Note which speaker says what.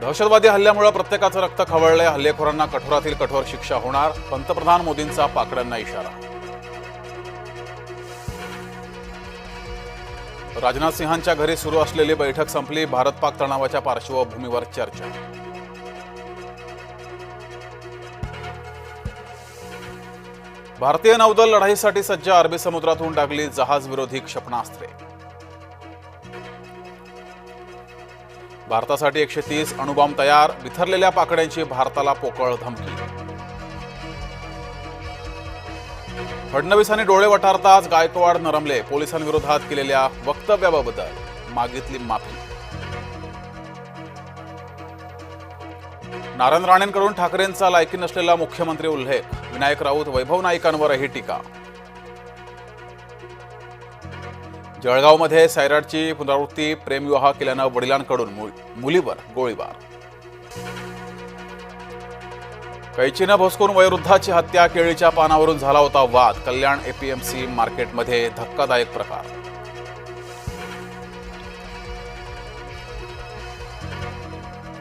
Speaker 1: दहशतवादी हल्ल्यामुळे प्रत्येकाचं रक्त खवळलंय. हल्लेखोरांना कठोरातील कठोर शिक्षा होणार. पंतप्रधान मोदींचा पाकड्यांना इशारा. राजनाथ सिंहांच्या घरी सुरू असलेली बैठक संपली. भारत पाक तणावाच्या पार्श्वभूमीवर चर्चा. भारतीय नौदल लढाईसाठी सज्ज अरबी समुद्रातून टाकली जहाजविरोधी क्षेपणास्त्रे. भारतासाठी एकशे तीस अणुबॉम्ब तयार बिथरलेल्या पाकड्यांची भारताला पोकळ धमकी. फडणवीसांनी डोळे वटारताच गायकवाड नरमले पोलिसांविरोधात केलेल्या वक्तव्याबद्दल मागितली माफी. नारायण राणेंकडून ठाकरेंचा लायकी नसलेला मुख्यमंत्री उल्लेख विनायक राऊत वैभव नाईकांवरही टीका. जळगावमध्ये सायराटची पुनरावृत्ती प्रेमविवाह केल्यानं वडिलांकडून मुलीवर गोळीबार. कैचीनं भोसकून वयोवृद्धाची हत्या केळीच्या पानावरून झाला होता वाद. कल्याण एपीएमसी मार्केटमध्ये धक्कादायक प्रकार.